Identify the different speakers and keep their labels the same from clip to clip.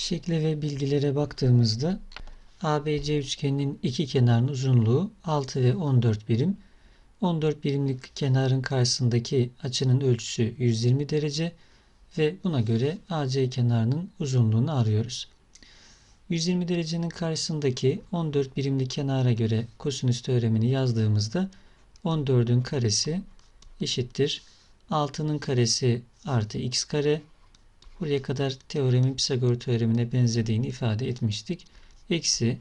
Speaker 1: Şekle ve bilgilere baktığımızda ABC üçgeninin iki kenarının uzunluğu 6 ve 14 birim. 14 birimlik kenarın karşısındaki açının ölçüsü 120 derece ve buna göre AC kenarının uzunluğunu arıyoruz. 120 derecenin karşısındaki 14 birimli kenara göre kosinüs teoremini yazdığımızda 14'ün karesi eşittir 6'nın karesi artı x kare Buraya kadar teoremin Pisagor teoremine benzediğini ifade etmiştik. Eksi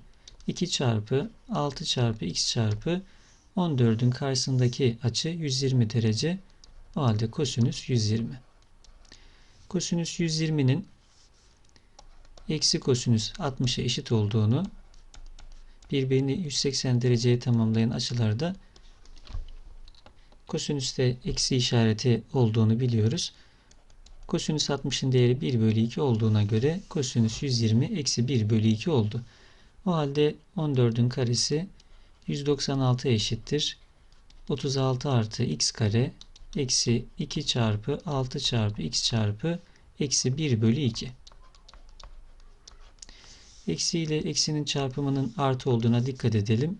Speaker 1: 2 çarpı 6 çarpı x çarpı 14'ün karşısındaki açı 120 derece. O halde kosinüs 120. Kosinüs 120'nin eksi kosinüs 60'a eşit olduğunu birbirini 180 dereceye tamamlayan açılarda kosinüste eksi işareti olduğunu biliyoruz. Kosinüs 60'ın değeri 1 bölü 2 olduğuna göre kosinüs 120 eksi 1 bölü 2 oldu. O halde 14'ün karesi 196 eşittir. 36 artı x kare eksi 2 çarpı 6 çarpı x çarpı eksi 1 bölü 2. Eksi ile eksinin çarpımının artı olduğuna dikkat edelim.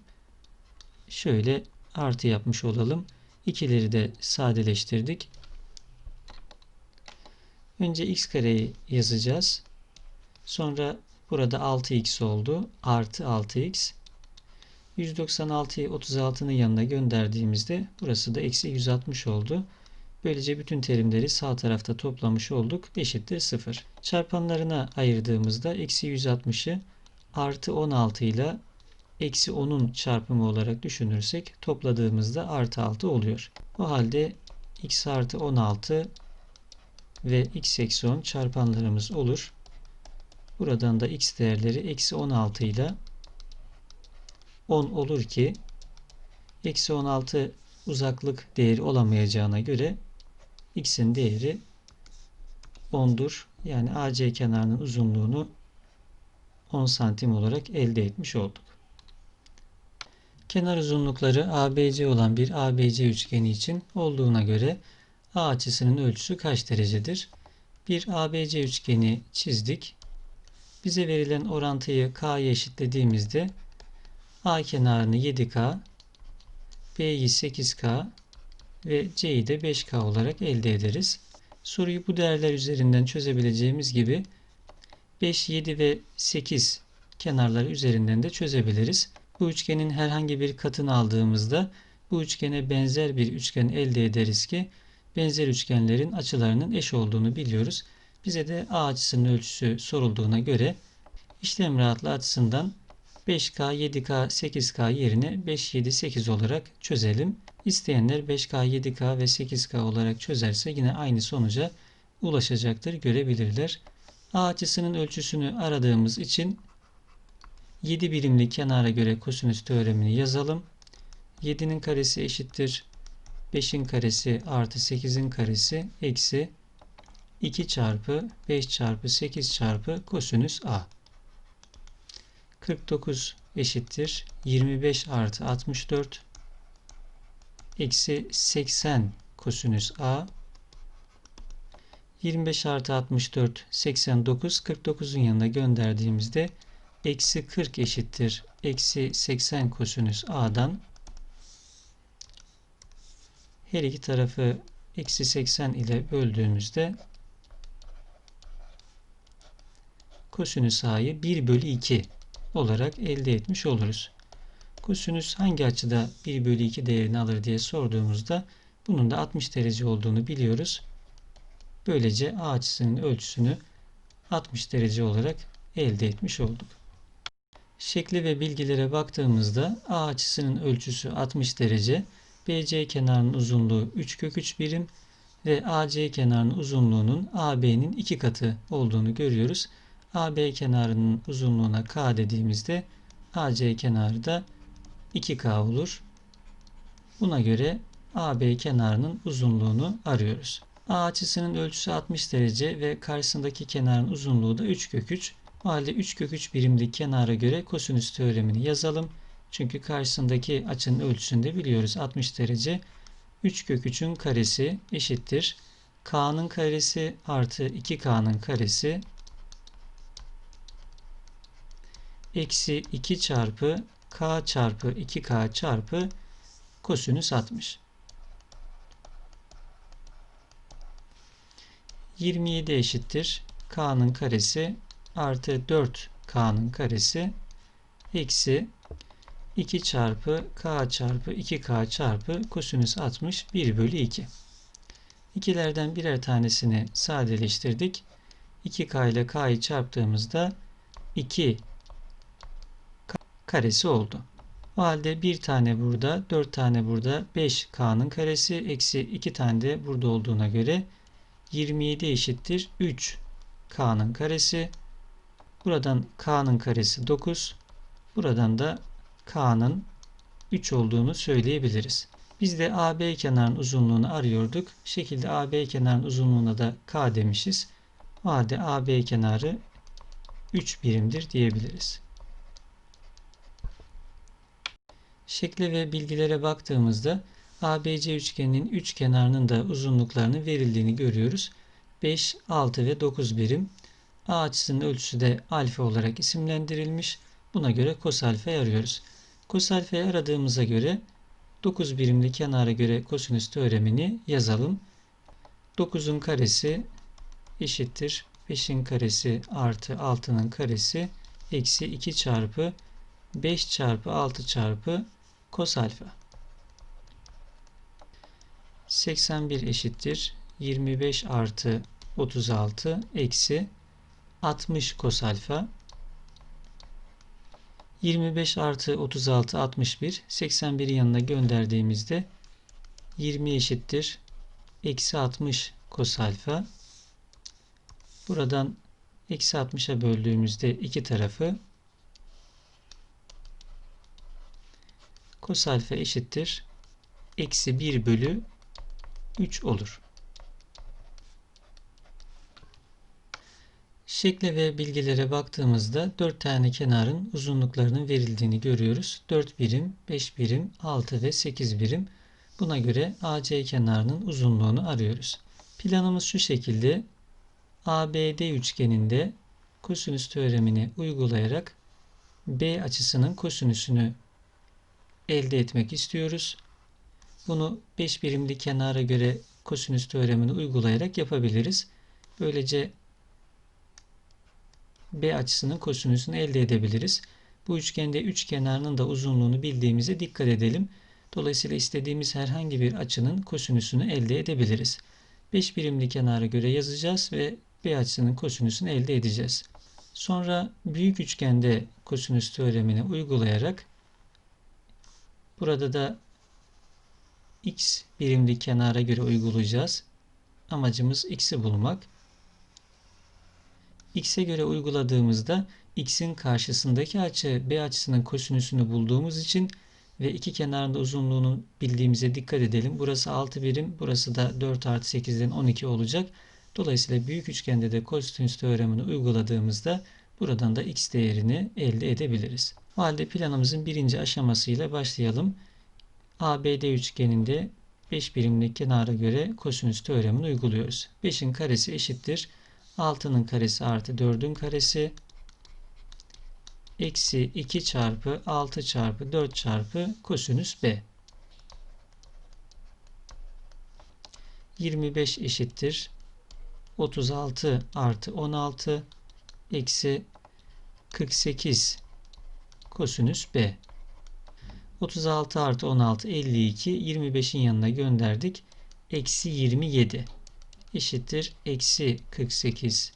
Speaker 1: Şöyle artı yapmış olalım. İkileri de sadeleştirdik. Önce x kareyi yazacağız. Sonra burada 6x oldu. Artı 6x. 196'yı 36'nın yanına gönderdiğimizde burası da eksi 160 oldu. Böylece bütün terimleri sağ tarafta toplamış olduk. Eşittir 0. Çarpanlarına ayırdığımızda eksi 160'ı artı 16 ile eksi 10'un çarpımı olarak düşünürsek topladığımızda artı 6 oluyor. O halde x artı 16 ve x eksi 10 çarpanlarımız olur. Buradan da x değerleri eksi 16 ile 10 olur ki eksi 16 uzaklık değeri olamayacağına göre x'in değeri 10'dur. Yani AC kenarının uzunluğunu 10 santim olarak elde etmiş olduk. Kenar uzunlukları ABC olan bir ABC üçgeni için olduğuna göre A açısının ölçüsü kaç derecedir? Bir ABC üçgeni çizdik. Bize verilen orantıyı K'ya eşitlediğimizde A kenarını 7K, B'yi 8K ve C'yi de 5K olarak elde ederiz. Soruyu bu değerler üzerinden çözebileceğimiz gibi 5, 7 ve 8 kenarları üzerinden de çözebiliriz. Bu üçgenin herhangi bir katını aldığımızda bu üçgene benzer bir üçgen elde ederiz ki benzer üçgenlerin açılarının eş olduğunu biliyoruz. Bize de A açısının ölçüsü sorulduğuna göre işlem rahatlığı açısından 5K, 7K, 8K yerine 5, 7, 8 olarak çözelim. İsteyenler 5K, 7K ve 8K olarak çözerse yine aynı sonuca ulaşacaktır, görebilirler. A açısının ölçüsünü aradığımız için 7 birimli kenara göre kosinüs teoremini yazalım. 7'nin karesi eşittir 5'in karesi artı 8'in karesi eksi 2 çarpı 5 çarpı 8 çarpı kosinüs a. 49 eşittir 25 artı 64 eksi 80 kosinüs a. 25 artı 64 89 49'un yanına gönderdiğimizde eksi 40 eşittir eksi 80 kosinüs a'dan her iki tarafı eksi 80 ile böldüğümüzde kosinüs a'yı 1 bölü 2 olarak elde etmiş oluruz. Kosinüs hangi açıda 1 bölü 2 değerini alır diye sorduğumuzda bunun da 60 derece olduğunu biliyoruz. Böylece a açısının ölçüsünü 60 derece olarak elde etmiş olduk. Şekli ve bilgilere baktığımızda a açısının ölçüsü 60 derece, BC kenarının uzunluğu 3 kök 3 birim ve AC kenarının uzunluğunun AB'nin 2 katı olduğunu görüyoruz. AB kenarının uzunluğuna K dediğimizde AC kenarı da 2K olur. Buna göre AB kenarının uzunluğunu arıyoruz. A açısının ölçüsü 60 derece ve karşısındaki kenarın uzunluğu da 3 kök 3. O halde 3 kök 3 birimlik kenara göre kosinüs teoremini yazalım. Çünkü karşısındaki açının ölçüsünü de biliyoruz 60 derece. 3 kök 3'ün karesi eşittir. K'nın karesi artı 2K'nın karesi eksi 2 çarpı k çarpı 2k çarpı kosinüs 60. 27 eşittir. k'nın karesi artı 4k'nın karesi eksi 2 çarpı k çarpı 2k çarpı kosinüs 60 1 bölü 2. İkilerden birer tanesini sadeleştirdik. 2k ile k'yı çarptığımızda 2 karesi oldu. O halde bir tane burada, 4 tane burada, 5k'nın karesi eksi 2 tane de burada olduğuna göre 27 eşittir 3 k'nın karesi. Buradan k'nın karesi 9. Buradan da k'nın 3 olduğunu söyleyebiliriz. Biz de AB kenarın uzunluğunu arıyorduk. Şekilde AB kenarın uzunluğuna da k demişiz. O halde AB kenarı 3 birimdir diyebiliriz. Şekle ve bilgilere baktığımızda ABC üçgeninin üç kenarının da uzunluklarının verildiğini görüyoruz. 5, 6 ve 9 birim. A açısının ölçüsü de alfa olarak isimlendirilmiş. Buna göre kos alfayı arıyoruz. Kos alfayı aradığımıza göre 9 birimli kenara göre kosinüs teoremini yazalım. 9'un karesi eşittir 5'in karesi artı 6'nın karesi eksi 2 çarpı 5 çarpı 6 çarpı kos alfa. 81 eşittir 25 artı 36 eksi 60 kos alfa. 25 artı 36 61 81'in yanına gönderdiğimizde 20 eşittir eksi 60 kos alfa. Buradan eksi 60'a böldüğümüzde iki tarafı kos alfa eşittir eksi 1 bölü 3 olur. Şekle ve bilgilere baktığımızda 4 tane kenarın uzunluklarının verildiğini görüyoruz. 4 birim, 5 birim, 6 ve 8 birim. Buna göre AC kenarının uzunluğunu arıyoruz. Planımız şu şekilde. ABD üçgeninde kosinüs teoremini uygulayarak B açısının kosinüsünü elde etmek istiyoruz. Bunu 5 birimli kenara göre kosinüs teoremini uygulayarak yapabiliriz. Böylece B açısının kosinüsünü elde edebiliriz. Bu üçgende üç kenarının da uzunluğunu bildiğimize dikkat edelim. Dolayısıyla istediğimiz herhangi bir açının kosinüsünü elde edebiliriz. 5 birimli kenara göre yazacağız ve B açısının kosinüsünü elde edeceğiz. Sonra büyük üçgende kosinüs teoremini uygulayarak burada da x birimli kenara göre uygulayacağız. Amacımız x'i bulmak. X'e göre uyguladığımızda x'in karşısındaki açı b açısının kosinüsünü bulduğumuz için ve iki kenarında uzunluğunu bildiğimize dikkat edelim. Burası 6 birim, burası da 4 artı 8'den 12 olacak. Dolayısıyla büyük üçgende de kosinüs teoremini uyguladığımızda buradan da x değerini elde edebiliriz. O halde planımızın birinci aşamasıyla başlayalım. ABD üçgeninde 5 birimlik kenara göre kosinüs teoremini uyguluyoruz. 5'in karesi eşittir. 6'nın karesi artı 4'ün karesi eksi 2 çarpı 6 çarpı 4 çarpı kosinüs B. 25 eşittir. 36 artı 16 eksi 48 kosinüs B. 36 artı 16 52 25'in yanına gönderdik. Eksi 27 eşittir. Eksi 48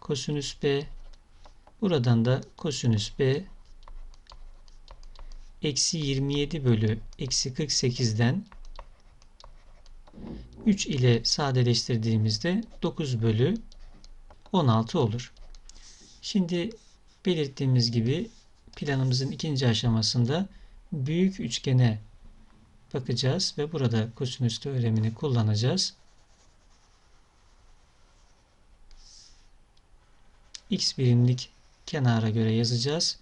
Speaker 1: kosinüs B. Buradan da kosinüs B eksi 27 bölü eksi 48'den 3 ile sadeleştirdiğimizde 9 bölü 16 olur. Şimdi belirttiğimiz gibi planımızın ikinci aşamasında büyük üçgene bakacağız ve burada kosinüs teoremini kullanacağız. X birimlik kenara göre yazacağız.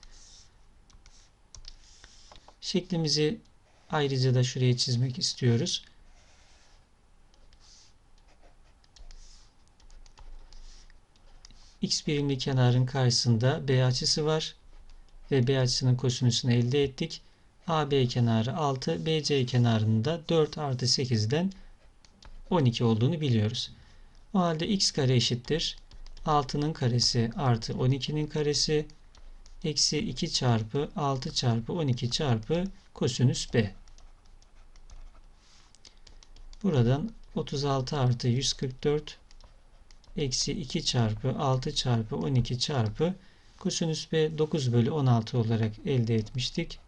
Speaker 1: Şeklimizi ayrıca da şuraya çizmek istiyoruz. x birimli kenarın karşısında b açısı var. ve B açısının kosinüsünü elde ettik. AB kenarı 6, BC kenarının da 4 artı 8'den 12 olduğunu biliyoruz. O halde x kare eşittir. 6'nın karesi artı 12'nin karesi eksi 2 çarpı 6 çarpı 12 çarpı kosinüs B. Buradan 36 artı 144 eksi 2 çarpı 6 çarpı 12 çarpı kosinüs B 9 bölü 16 olarak elde etmiştik.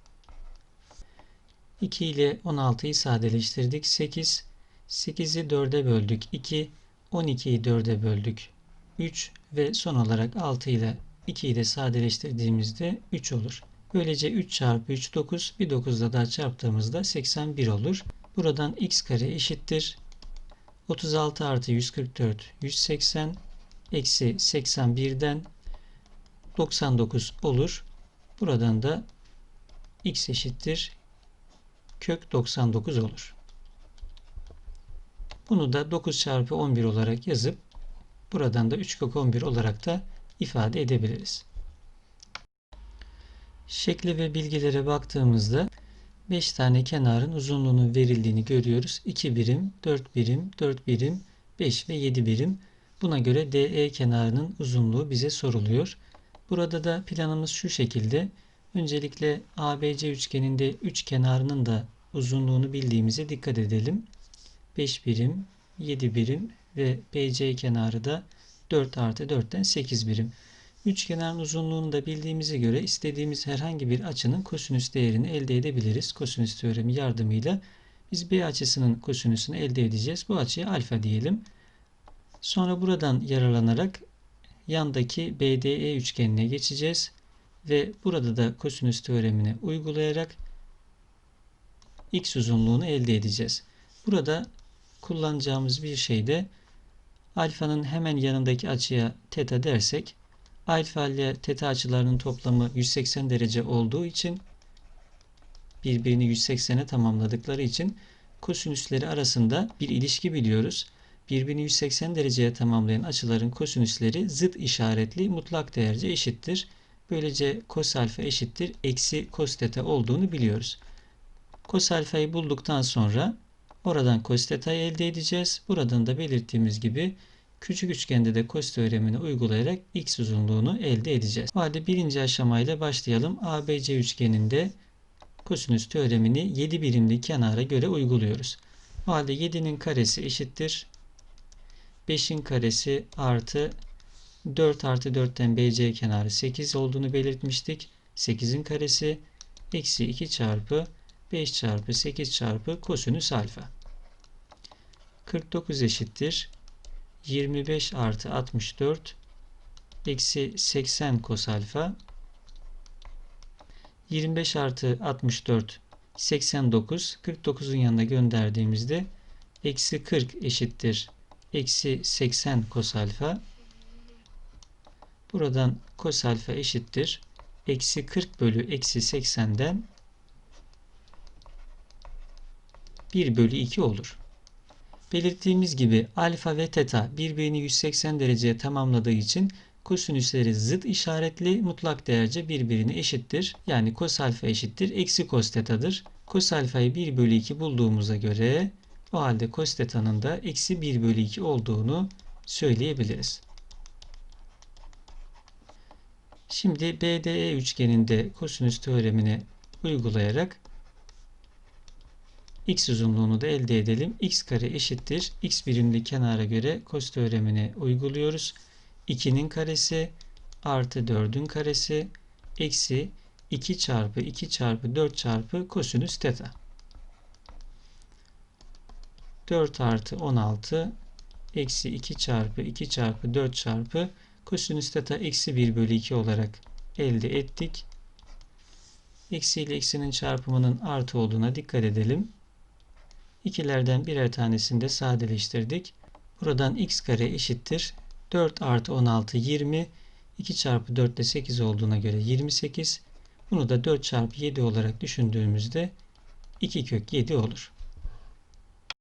Speaker 1: 2 ile 16'yı sadeleştirdik. 8. 8'i 4'e böldük. 2. 12'yi 4'e böldük. 3 ve son olarak 6 ile 2'yi de sadeleştirdiğimizde 3 olur. Böylece 3 çarpı 3 9. Bir 9'da daha çarptığımızda 81 olur. Buradan x kare eşittir. 36 artı 144 180 eksi 81'den 99 olur. Buradan da x eşittir kök 99 olur. Bunu da 9 çarpı 11 olarak yazıp buradan da 3 kök 11 olarak da ifade edebiliriz. Şekli ve bilgilere baktığımızda 5 tane kenarın uzunluğunun verildiğini görüyoruz. 2 birim, 4 birim, 4 birim, 5 ve 7 birim. Buna göre DE kenarının uzunluğu bize soruluyor. Burada da planımız şu şekilde. Öncelikle ABC üçgeninde 3 kenarının da uzunluğunu bildiğimize dikkat edelim. 5 birim, 7 birim ve BC kenarı da 4 artı 4'ten 8 birim. Üç kenarın uzunluğunu da bildiğimize göre istediğimiz herhangi bir açının kosinüs değerini elde edebiliriz. Kosinüs teoremi yardımıyla biz B açısının kosinüsünü elde edeceğiz. Bu açıya alfa diyelim. Sonra buradan yararlanarak yandaki BDE üçgenine geçeceğiz. Ve burada da kosinüs teoremini uygulayarak x uzunluğunu elde edeceğiz. Burada kullanacağımız bir şey de alfanın hemen yanındaki açıya teta dersek alfa ile teta açılarının toplamı 180 derece olduğu için birbirini 180'e tamamladıkları için kosinüsleri arasında bir ilişki biliyoruz. Birbirini 180 dereceye tamamlayan açıların kosinüsleri zıt işaretli mutlak değerce eşittir. Böylece kos alfa eşittir eksi kos teta olduğunu biliyoruz. Kos alfayı bulduktan sonra oradan kos teta'yı elde edeceğiz. Buradan da belirttiğimiz gibi küçük üçgende de kos teoremini uygulayarak x uzunluğunu elde edeceğiz. O halde birinci aşamayla başlayalım. ABC üçgeninde kosinüs teoremini 7 birimli kenara göre uyguluyoruz. O halde 7'nin karesi eşittir. 5'in karesi artı 4 artı 4'ten BC kenarı 8 olduğunu belirtmiştik. 8'in karesi eksi 2 çarpı 5 çarpı 8 çarpı kosinüs alfa. 49 eşittir. 25 artı 64 eksi 80 kos alfa 25 artı 64 89 49'un yanına gönderdiğimizde eksi 40 eşittir eksi 80 kos alfa buradan kos alfa eşittir eksi 40 bölü eksi 80'den 1 bölü 2 olur. Belirttiğimiz gibi alfa ve teta birbirini 180 dereceye tamamladığı için kosinüsleri zıt işaretli mutlak değerce birbirine eşittir. Yani kos alfa eşittir eksi kos tetadır. Kos alfayı 1 bölü 2 bulduğumuza göre o halde kos teta'nın da eksi 1 bölü 2 olduğunu söyleyebiliriz. Şimdi BDE üçgeninde kosinüs teoremini uygulayarak x uzunluğunu da elde edelim. x kare eşittir. x birimli kenara göre kos teoremini uyguluyoruz. 2'nin karesi artı 4'ün karesi eksi 2 çarpı 2 çarpı 4 çarpı kosinüs teta. 4 artı 16 eksi 2 çarpı 2 çarpı 4 çarpı kosinüs teta eksi 1 bölü 2 olarak elde ettik. Eksi ile eksinin çarpımının artı olduğuna dikkat edelim. İkilerden birer tanesini de sadeleştirdik. Buradan x kare eşittir. 4 artı 16 20. 2 çarpı 4 de 8 olduğuna göre 28. Bunu da 4 çarpı 7 olarak düşündüğümüzde 2 kök 7 olur.